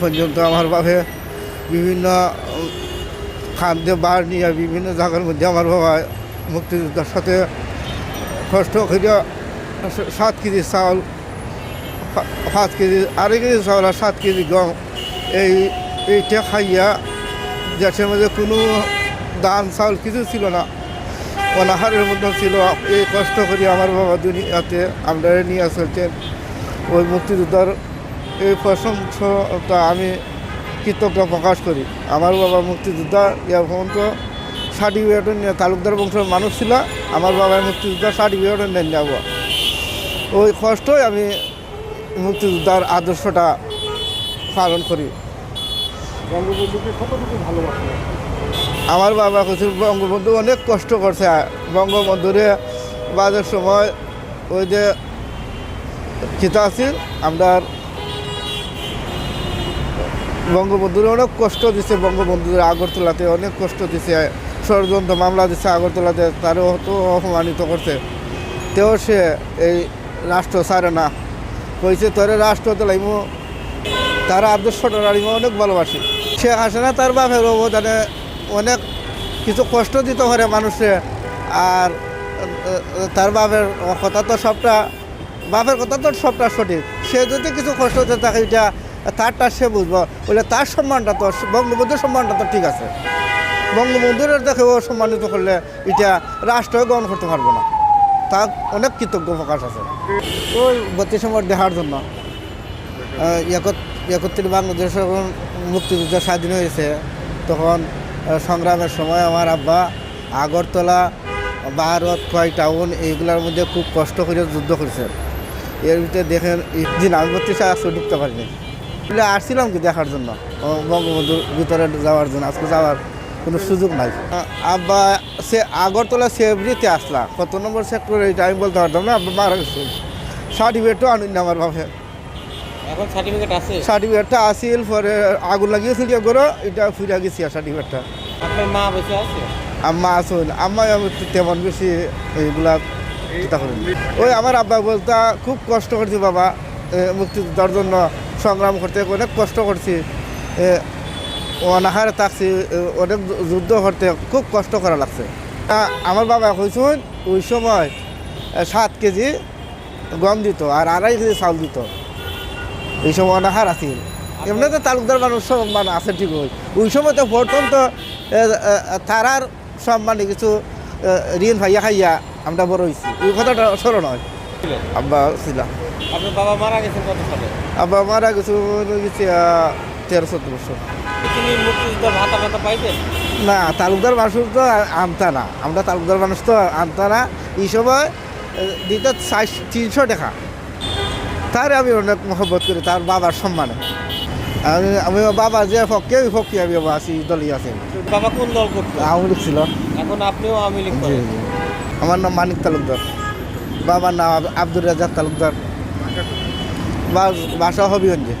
পর্যন্ত আমার বাবা বিভিন্ন খাদ্য বার নিয়ে বিভিন্ন জায়গার মধ্যে আমার বাবা মুক্তিযোদ্ধার সাথে কষ্ট করে সাত কেজি চাউল পাঁচ কেজি, আড়াই কেজি চাউল আর সাত কেজি গম এই, এইটা খাইয়া দেশের মধ্যে কোনো ধান চাউল কিছু ছিল না। অনাহারের মধ্যে ছিল। এই কষ্ট করে আমার বাবা দুনিয়াতে আমরা নিয়ে চলছেন ওই মুক্তিযোদ্ধার এই প্রশংসা আমি কৃতজ্ঞ প্রকাশ করি। আমার বাবা মুক্তিযোদ্ধা ইয়া পর্যন্ত সার্টিফিকেট নিয়ে তালুকদার বংশের মানুষ ছিল। আমার বাবা মুক্তিযোদ্ধা সার্টিফিকেট নেন যাব ওই কষ্টই আমি মুক্তিযোদ্ধার আদর্শটা পালন করি। বঙ্গবন্ধুকে কতটুকু ভালোবাসে আমার বাবা কিছু বঙ্গবন্ধু অনেক কষ্ট করছে। বঙ্গবন্ধুরে বাজের সময় ওই যে খিতা আছিল আমরা বঙ্গবন্ধুরে অনেক কষ্ট দিছে বঙ্গবন্ধুদের আগরতলাতে, অনেক কষ্ট দিছে। ষড়যন্ত্র, মামলা দিছে আগরতলাতে, তারও তো অপমানিত করছে। তেও সে এই রাষ্ট্র ছাড়ে না। কইছে, তোরে রাষ্ট্র দিলাইমু, তার আদর্শটা আমি অনেক ভালোবাসি। সে আসে না, তার বাপের অবদানে অনেক কিছু কষ্ট দিতে পারে মানুষে। আর তার বাপের কথা তো সবটা, বাপের কথা তো সবটা সঠিক। সে যদি কিছু কষ্ট দিতে থাকে, এটা তারটা সে বুঝব। বলে তার সম্মানটা তো বঙ্গবন্ধুর সম্মানটা তো ঠিক আছে। বঙ্গবন্ধুর দেখে ও সম্মানিত করলে এটা রাষ্ট্র গ্রহণ করতে পারব না। তার অনেক কৃতজ্ঞ প্রকাশ আছে। ওই বত্রিশ নম্বর দেখার জন্য। একত্রিশ বাংলাদেশ যখন মুক্তিযুদ্ধ স্বাধীন হয়েছে, তখন সংগ্রামের সময় আমার আব্বা আগরতলা ভারত কয় টাউন, এইগুলোর মধ্যে খুব কষ্ট করে যুদ্ধ করেছে। এর ভিতরে দেখেন দিন আমি বত্রিশে আসতে ঢুকতে পারিনি। আসছিলাম কি দেখার জন্য? বঙ্গবন্ধুর ভিতরে যাওয়ার জন্য। আজকে যাওয়ার কোনো সুযোগ নাই। আব্বা সে আগরতলা সেভরিতে আসলা। কত নম্বর সেক্টর এইটা আমি বলতে পারতাম না আব্বা মারা গেছে। সার্টিফিকেটও আনুন না আমার বাপে। এখন সার্টিফিকেট আছে? সার্টিফিকেটটা আসিল পরে আগুন লাগিয়েছিল যে গরো এটা ফুরিয়া গেছি সার্টিফিকেটটা আপনার মা বেঁচে আছে? আম্মা আসুন আম্মা আমি তেমন বেশি এইগুলা করি ওই আমার আব্বা বলতে খুব কষ্ট করছি বাবা এ, মুক্তিযোদ্ধার জন্য সংগ্রাম করতে অনেক কষ্ট করছি। অনাহারে থাকছি অনেক যুদ্ধ করতে খুব কষ্ট করা লাগছে। তা আমার বাবা কইসুন ওই সময় সাত কেজি গম দিত আর আড়াই কেজি চাউল দিত। এই সময় অনাহার আছিল এমনিতে তালুকদার মানুষ সম্মান আছে ঠিক ওই সময় তো তো এ, তারার সম্মানে কিছু ঋণ ভাইয়া খাইয়া আমরা বড় হয়েছি ওই কথাটা স্মরণ হয় আব্বা ছিলাম আপনার বাবা মারা গেছেন কত সালে? আব্বা মারা গেছি তেরো চোদ্দ বছর। তিনি মুক্তিযুদ্ধের ভাতা টাতা পাইতেন না তালুকদার মানুষ তো আনতা না। আমরা তালুকদার মানুষ তো আনতা না। এই সময় দিত তিনশো টাকা। তার আমি অনেক মহব্বত করি তার বাবার সম্মানে। আমি আমি বাবা যে ফকে ওই ফকে আমি আছি দলই আছি। বাবা কোন দল করতো? আওয়ামী লীগ ছিল। এখন আপনিও আওয়ামী লীগ আমার নাম মানিক তালুকদার। বাবার নাম আব- আব্দুর রাজাক তালুকদার। বাসা হবিগঞ্জে।